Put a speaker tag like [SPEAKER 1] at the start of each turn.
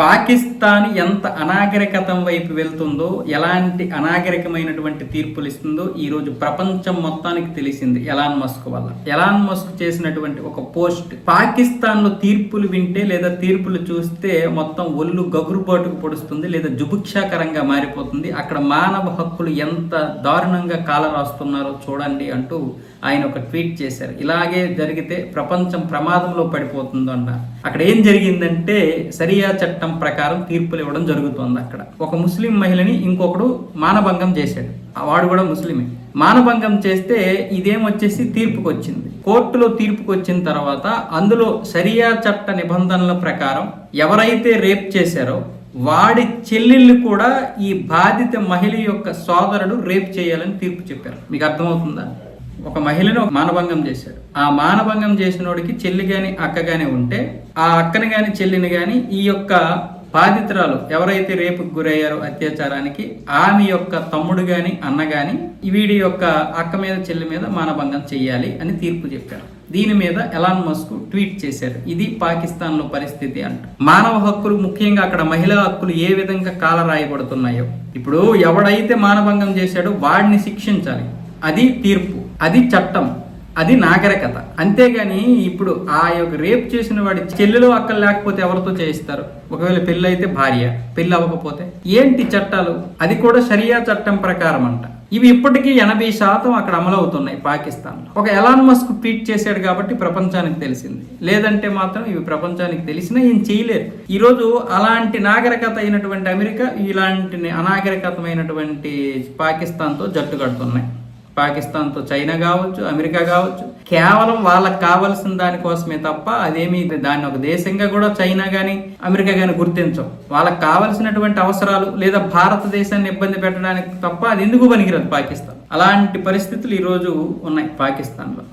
[SPEAKER 1] పాకిస్తాన్ ఎంత అనాగరికతం వైపు వెళ్తుందో ఎలాంటి అనాగరికమైనటువంటి తీర్పులు ఇస్తుందో ఈ రోజు ప్రపంచం మొత్తానికి తెలిసింది ఎలాన్ మస్క్ వల్ల. ఎలాన్ మస్క్ చేసినటువంటి ఒక పోస్ట్ పాకిస్తాన్లో తీర్పులు వింటే లేదా తీర్పులు చూస్తే మొత్తం ఒళ్ళు గగురుబాటుకు పొడుస్తుంది లేదా జుభుక్షాకరంగా మారిపోతుంది. అక్కడ మానవ హక్కులు ఎంత దారుణంగా కాల రాస్తున్నారో చూడండి అంటూ ఆయన ఒక ట్వీట్ చేశారు. ఇలాగే జరిగితే ప్రపంచం ప్రమాదంలో పడిపోతుందో అక్కడ ఏం జరిగిందంటే సరియా చట్టం ప్రకారం తీర్పులు ఇవ్వడం జరుగుతోంది అక్కడ. ఒక ముస్లిం మహిళని ఇంకొకడు మానభంగం చేశాడు. ఆ వాడు కూడా ముస్లిమే. మానభంగం చేస్తే ఇదేం వచ్చేసి తీర్పుకు వచ్చింది కోర్టులో తీర్పుకు వచ్చిన తర్వాత అందులో సరియా చట్ట నిబంధనల ప్రకారం ఎవరైతే రేప్ చేశారో వాడి చెల్లెళ్ళు కూడా ఈ బాధిత మహిళ యొక్క సోదరుడు రేప్ చేయాలని తీర్పు చెప్పారు. మీకు అర్థమవుతుందా? ఒక మహిళను మానభంగం చేశాడు. ఆ మానభంగం చేసినోడికి చెల్లి గాని అక్క గాని ఉంటే ఆ అక్కని గాని చెల్లిని గాని ఈ యొక్క బాధితురాలు ఎవరైతే రేపుకు గురయ్యారో అత్యాచారానికి ఆమె యొక్క తమ్ముడు గాని అన్న గాని వీడి యొక్క అక్క మీద చెల్లి మీద మానభంగం చెయ్యాలి అని తీర్పు చెప్పారు. దీని మీద ఎలాన్ మస్క్ ట్వీట్ చేశారు. ఇది పాకిస్తాన్లో పరిస్థితి అంట. మానవ హక్కులు ముఖ్యంగా అక్కడ మహిళా హక్కులు ఏ విధంగా కాలరాయబడుతున్నాయో ఇప్పుడు ఎవడైతే మానభంగం చేశాడో వాడిని శిక్షించాలి. అది తీర్పు. అది చట్టం అది నాగరికత అంతేగాని ఇప్పుడు ఆ యొక్క రేప్ చేసిన వాడి చెల్లెలు అక్కలు లేకపోతే ఎవరితో చేయిస్తారు? ఒకవేళ పెళ్ళి అయితే భార్య పెళ్ళి అవ్వకపోతే ఏంటి చట్టాలు? అది కూడా షరియా చట్టం ప్రకారం అంట ఇవి ఇప్పటికీ ఎనభై శాతం అక్కడ అమలు అవుతున్నాయి పాకిస్తాన్ ఒక ఎలాన్ మస్క్ ట్వీట్ చేశాడు కాబట్టి ప్రపంచానికి తెలిసింది. లేదంటే మాత్రం ఇవి ప్రపంచానికి తెలిసినా ఏం చేయలేదు ఈరోజు అలాంటి నాగరికత అయినటువంటి అమెరికా ఇలాంటి అనాగరికతమైనటువంటి పాకిస్తాన్తో జట్టు కడుతున్నాయి పాకిస్తాన్తో చైనా కావచ్చు అమెరికా కావచ్చు కేవలం వాళ్ళకి కావాల్సిన దానికోసమే తప్ప అదేమి దాన్ని ఒక దేశంగా కూడా చైనా కానీ అమెరికా కానీ గుర్తించవు వాళ్ళకి కావలసినటువంటి అవసరాలు లేదా భారతదేశాన్ని ఇబ్బంది పెట్టడానికి తప్ప అది ఎందుకు పనికిరదు పాకిస్తాన్? అలాంటి పరిస్థితులు ఈరోజు ఉన్నాయి పాకిస్తాన్లో.